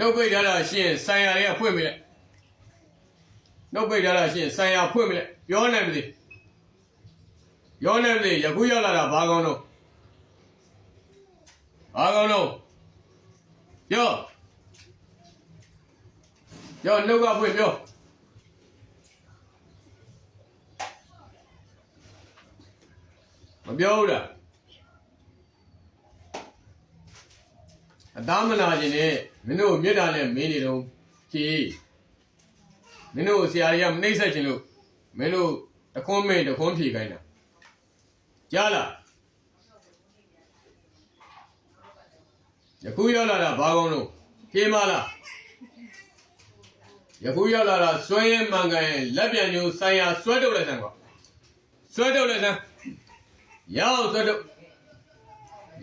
နှုတ်ပိတ်ထားတာရှင်းဆိုင်ရာတွေကဖွင့်ပြီလေနှုတ်ပိတ်ထားတာရှင်းဆိုင်ရာဖွင့်ပြီလေပြောနိုင်ပြီပြောနိုင်ပြီယခုရောက်လာတာဘာကောင်းတော့ဘာကောင်းတော့ပြောပြောနှုတ်ကဖွင့်ပြောမပြောဘူးလား အသားမနာခြင်းနဲ့မင်းတို့မြေတားနဲ့မင်းနေတော့ဖြေမင်းတို့ဆရာကြီးကမနှိမ့်ဆက်ခြင်းလို့မင်းတို့တခွန်းမင်းတခွန်းဖြေခိုင်းတာကြားလားယခုရောက်လာတာဘာကောင်းလို့ဖြေမလားယခုရောက်လာတာစွဲရဲမှန်ကန်ရဲ့လက်ပြန်ညိုဆိုင်ရာစွဲထုတ်လိုက်စမ်းကွာစွဲထုတ်လိုက်စမ်းရအောင်စွဲထုတ်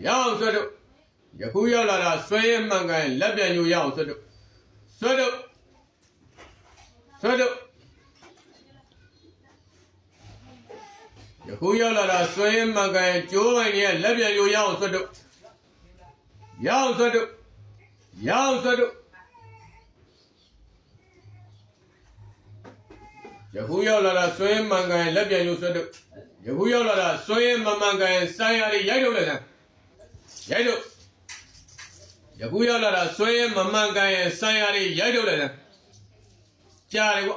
ရအောင်စွဲထုတ် ယခုရောက်လာတာဆွဲရမှန်ကန်လက်ပြန်ညိုရအောင်ဆွတ်တို့ဆွတ်တို့ဆွတ်တို့ယခုရောက်လာတာဆွဲရမှန်ကန်ကျိုးပိုင်တွေကလက်ပြန်ညိုရအောင်ဆွတ်တို့ရအောင်ဆွတ်တို့ရအောင်ဆွတ်တို့ယခုရောက်လာတာဆွဲရမှန်ကန်လက်ပြန်ညိုဆွတ်တို့ယခုရောက်လာတာဆွဲရမမှန်ကန်ဆိုင်ရာတွေရိုက်ထုတ်လိုက်တယ်ရိုက်ထုတ် ယခုရောက်လာတာဆွဲရဲမမှန်ကန်ရဲ့ဆိုင်ရာတွေရိုက်ထုတ်လိုက်တယ်ကြားတယ်ကွ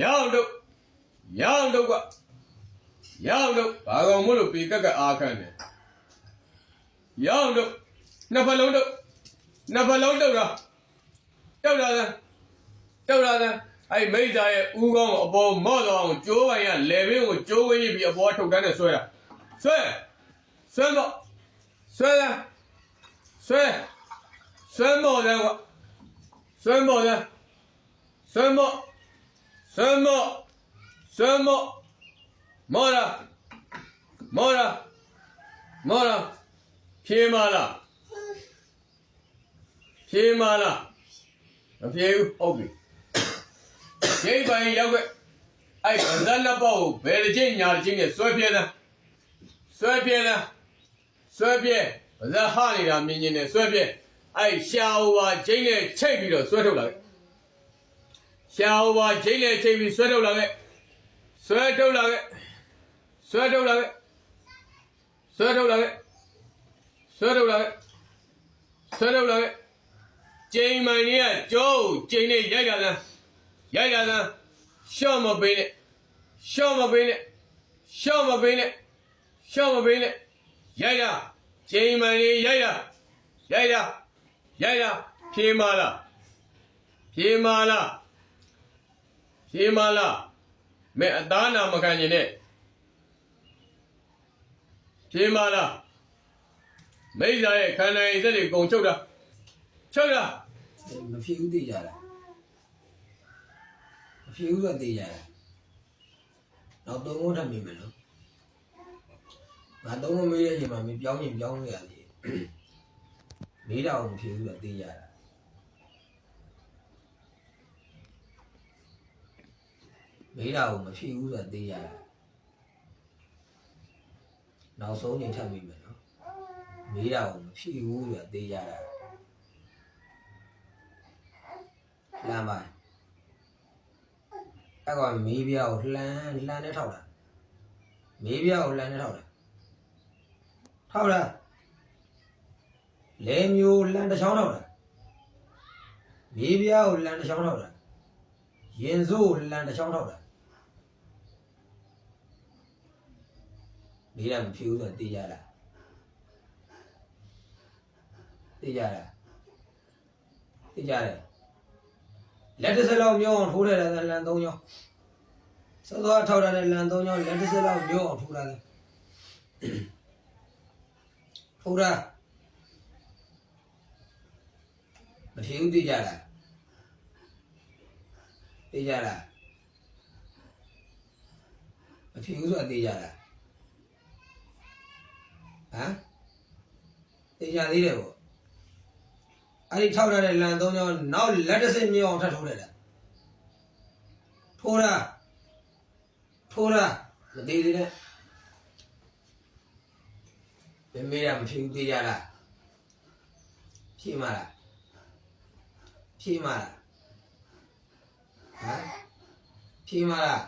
ရောင်းတော့ရောင်းတော့ကွရောင်းတော့ဘာကောင်မလို့ပေကက်ကအားခံတယ်ရောင်းတော့နှစ်ဖက်လုံးတော့နှစ်ဖက်လုံးတော့တာတောက်တာလားတောက်တာလား အဲ့မိစ္ဆာရဲ့ဦးကောင်းကိုအပေါ်မော့တော့အောင်ကျိုးပိုင်ရလေဘင်းကိုကျိုးဝင်းပြီးအပေါ်ထုတ်တန်းနဲ့ဆွဲတာဆွဲဆွဲတော့ဆွဲလားဆွဲဆွဲမော့တယ်ကွဆွဲမော့တယ်ဆွဲမော့ဆွဲမော့ဆွဲမော့မော်လာမော်လာမော်လာဖြေးမလားဖြေးမလားမဖြေးဘူးဟုတ်ပြီ ရိပ်ပိုင်ရောက်ခဲ့အဲ့ဗဇက်လက်ပေါ့ကိုဘယ်တစ်ချိန်ညာတစ်ချိန်နဲ့ဆွဲပြဲသားဆွဲပြဲသားဆွဲပြဲဗဇက်ဟနေတာမြင်မြင်နဲ့ဆွဲပြဲအဲ့ရှာဟိုပါချိန်နဲ့ချိတ်ပြီးတော့ဆွဲထုတ်လာခဲ့ရှာဟိုပါချိန်နဲ့ချိတ်ပြီးဆွဲထုတ်လာခဲ့ဆွဲထုတ်လာခဲ့ဆွဲထုတ် လာခဲ့ဆွဲထုတ်လာခဲ့ဆွဲထုတ်လာခဲ့ဆွဲထုတ်လာခဲ့ချိန်မှန်ကြီးကကျိုးချိန်နဲ့ရိုက်လာတယ် ရိုက်လာသမ်းရှော့မပေးနဲ့ရှော့မပေးနဲ့ရှော့မပေးနဲ့ရှော့မပေးနဲ့ရိုက်လာချိန်မှန်လေးရိုက်လာရိုက်လာရိုက်လာဖြေးမလားဖြေးမလားဖြေးမလားမဲအသားနာမခံကျင်နဲ့ဖြေးမလားမိစ္ဆာရဲ့ခန္ဓာရည်စက်တွေအကုန်ချုပ်တာချုပ်တာ မဖြစ်ဘူးသိကြတာမ ဖြစ်ဘူးဆိုသိကြတာနောက်သုံးခုထပ်မိမယ်နော်ငါသုံးခုမေးတဲ့အချိန်မှာမပြောင်းရင်ပြောင်းလို့ရသေးတယ်မေးတော့မဖြစ်ဘူးဆိုသိကြတာမေးတော့မဖြစ်ဘူးဆိုသိကြတာနောက်ဆုံးချိန်ထပ်မိမယ်နော်မေးတော့မဖြစ်ဘူးဆိုသိကြတာလမ်းပါ အဲ့ကောင်မေးပြားကိုလှမ်းလှမ်းနဲ့ထောက်တာမေးပြားကိုလှမ်းနဲ့ထောက်တာထောက်တာလဲမျိုးလှမ်းတစ်ချောင်းထောက်တာမေးပြားကိုလှမ်းတစ်ချောင်းထောက်တာရင်စိုးကိုလှမ်းတစ်ချောင်းထောက်တာမေးတာမဖြစ်ဘူးဆိုတော့သိကြတာသိကြတာသိကြတယ် လက်တစ်စက်လောက်မျိုးအောင်ထိုးတယ်လန်သုံးချောင်းစောစောထောက်ထားတဲ့လန်သုံးချောင်းလက်တစ်စက်လောက်မျိုးအောင်ထိုးထားတယ်ထိုးတာမထီဘူးသိကြလားသိကြလားမထီဘူးဆိုတာသိကြလားဟမ်သိကြသေးတယ်ပေါ့ အဲ့ဒီထောက်ထားတဲ့လန်သုံးချောင်းနောက်လက်တစ်စင်းမြောင်ထပ်ထိုးလိုက်တာထိုးတာထိုးတာမသေးသေးနဲ့ဘယ်မေးတာမဖြစ်ဘူးသေးရလားဖြေမလားဖြေမလားဟမ်ဖြေမလား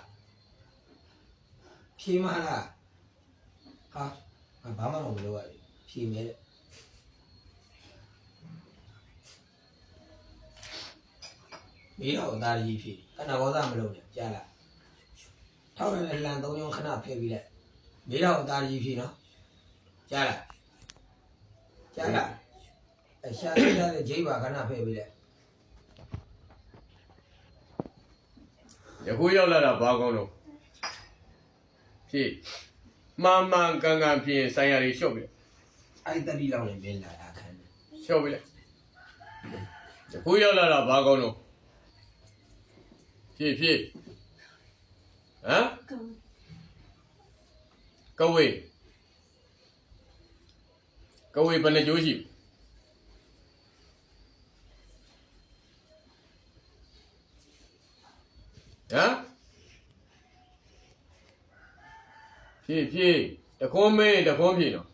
ဖြေမလားဟာငါဘာမှမလုပ်ရဘူးဖြေမယ် မေးတော့အသားကြီးဖြေခဏဘောသားမလုပ်နဲ့ကြားလားထောက်ရတဲ့လန်သုံးချောင်းခဏဖယ်ပြီးလိုက်မေးတော့အသားကြီးဖြေနော်ကြားလားကြားလားအရှာရတဲ့ဂျိတ်ပါခဏဖယ်ပြီးလိုက်ယခုရောက်လာတာဘာကောင်းတော့ဖြည့်မှန်မှန်ကန်ကန်ဖြည့်ဆိုင်ရာတွေလျှော့ပြီအဲ့ဒီတတိလောက်နဲ့မင်းလာတာခံတယ်လျှော့ပြီလေယခုရောက်လာတာဘာကောင်းတော့ ဖြည့်ဖြည့်ဟမ်ကဝေးကဝေးဘယ်နှကြိုးရှိဟမ်ဖြည့်ဖြည့်တခွန်းမင်းတခွန်းဖြည့်နော်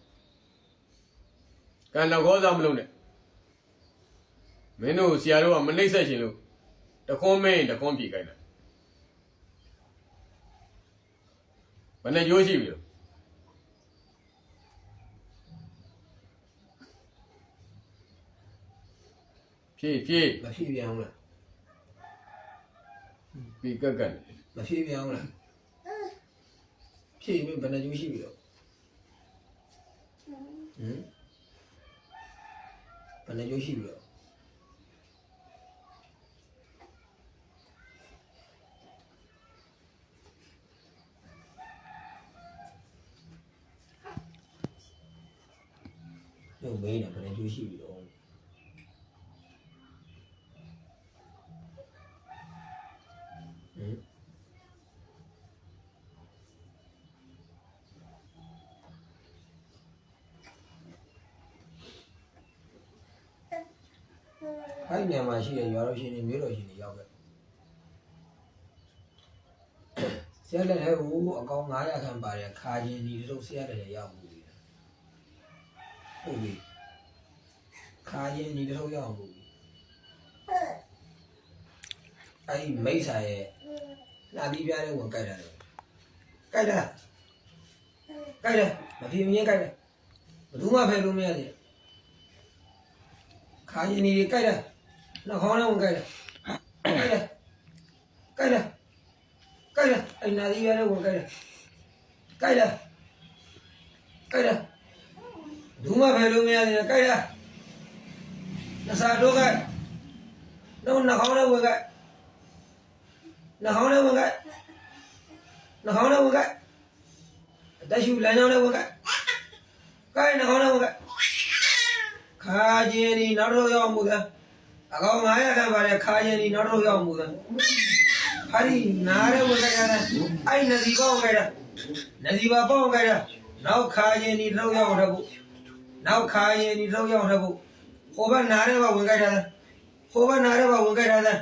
ကန်တော့ခေါ်စားမလုပ်နဲ့မင်းတို့ဆရာတို့ကမနှိမ့်ဆက်ရှင်လို့ တခွန်းမင်းတခွန်းဖြည့်ခိုင်းတာဘယ်နှကြိုးရှိပြီလို့ဖြည့်ဖြည့်မဖြစ်ပြန်ဘူးလားပြီးကက်ကက်နေမဖြစ်ပြန်ဘူးလားဖြည့်ပြီးဘယ်နှကျူးရှိပြီတော့ဟမ်ဘယ်နှကျူးရှိပြီတော့ တို့မေးနေဘယ်နှကျူးရှိပြီတော့ဟမ်အဲ့ဒီနေရာမှာရှိတဲ့ရွာတော်ရှင်တွေမြို့တော်ရှင်တွေရောက်ခဲ့ဆရာလက်ထဲကိုအကောင်900ခန့်ပါတဲ့ခါချင်းဒီတို့ဆရာလက်ထဲရောက်မှုပြီဟုတ်ပြီ ခါချင်းဒီတို့ရောက်မှုပြီအဲ့ဒီမိစ္ဆာရဲ့လာပြီးပြတဲ့ဝင်ကြိုက်တာလေကြိုက်တာကြိုက်တယ်မပြေမင်းကြိုက်တယ်ဘယ်သူမှဖယ်လို့မရသေးဘူးခါချင်းဒီကြိုက်တယ်နှာခေါင်းနဲ့ဝင်ကြိုက်တယ်ကြိုက်တယ်ကြိုက်တယ်ကြိုက်တယ်အဲ့နာဒီရတဲ့ဝင်ကြိုက်တယ်ကြိုက်တယ်ကြိုက်တယ်ဘူးမှဖယ်လို့မရသေးဘူးကြိုက်တယ် နှစာတော့ကြိုက်တော့နှာခေါင်းနဲ့ဝင်ကြိုက်နှာခေါင်းနဲ့ဝင်ကြိုက်နှာခေါင်းနဲ့ဝင်ကြိုက်အသက်ရှူလမ်းကြောင်းနဲ့ဝင်ကြိုက်ကြိုက်နှာခေါင်းနဲ့ဝင်ကြိုက်ခါချင်းဒီနောက်တော့ရောက်မှုသားအကောင်900ခန့်ပါတဲ့ခါချင်းဒီနောက်တော့ရောက်မှုသားဟာဒီနားရဲဝင်ကြိုက်တာအဲ့နစီပေါင်းကြိုက်တာနစီပါပေါင်းကြိုက်တာနောက်ခါချင်းဒီတော့ရောက်တော့ဘူးနောက်ခါချင်းဒီတော့ရောက်တော့ဘူး ဟိုဘက်နားရဲပါဝင်ကြိုက်တာဟိုဘက်နားရဲပါဝင်ကြိုက်တာကြို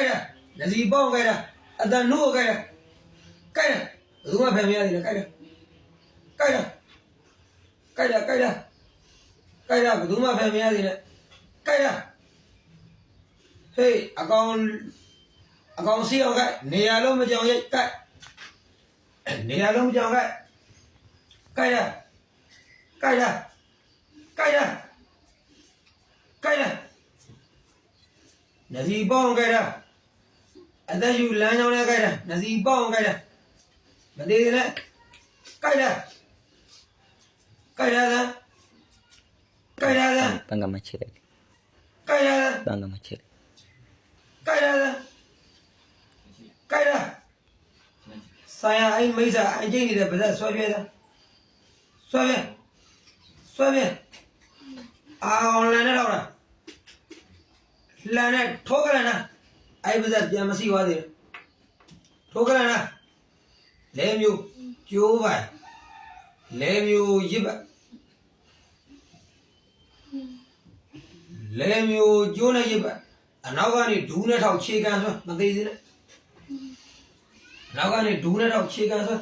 က်တာနစီပေါင်းကြိုက်တာအတန်နိုးကြိုက်တာကြိုက်တာဘယ်သူမှဖယ်မရသေးဘူးကြိုက်တာကြိုက်တာကြိုက်တာကြိုက်တာကြိုက်တာဘယ်သူမှဖယ်မရသေးနဲ့ကြိုက်တာဟေးအကောင်အကောင်စီအောင်ကနေရာလုံးမကြောင်ရိုက်ကြိုက်နေရာလုံးမကြောင်ကြိုက်ကြိုက်တာကြိုက်တာကြိုက်တာ ကြိုက်တာနစီပေါင်းကြိုက်တာအသက်ယူလမ်းကြောင်းနဲ့ကြိုက်တာနစီပေါင်းကြိုက်တာမသေးသေးနဲ့ကြိုက်တာကြိုက်တာလားကြိုက်တာလား Banga machele. ကြိုက်တာလား Banga machele. ကြိုက်တာလားကြိုက်တာဆိုင်ရအဲ့မိစ္ဆာအကျိတ်နေတဲ့ဗဇက်ဆွဲပြဲတာဆွဲပြဲဆွဲပြဲအာအောင်လန်နဲ့တော့လား လန်နဲ့ထိုးကြလားအဲ့ဗဇက်ပြန်မစီသွားသေးဘူးထိုးကြလားလဲမျိုးကျိုးပိုင်လဲမျိုးရစ်ပတ်လဲမျိုးကျိုးနဲ့ရစ်ပတ်အနောက်ကနေဒူးနဲ့ထောက်ခြေကန်ဆွဲမသေးသေးနဲ့အနောက်ကနေဒူးနဲ့ထောက်ခြေကန်ဆွဲ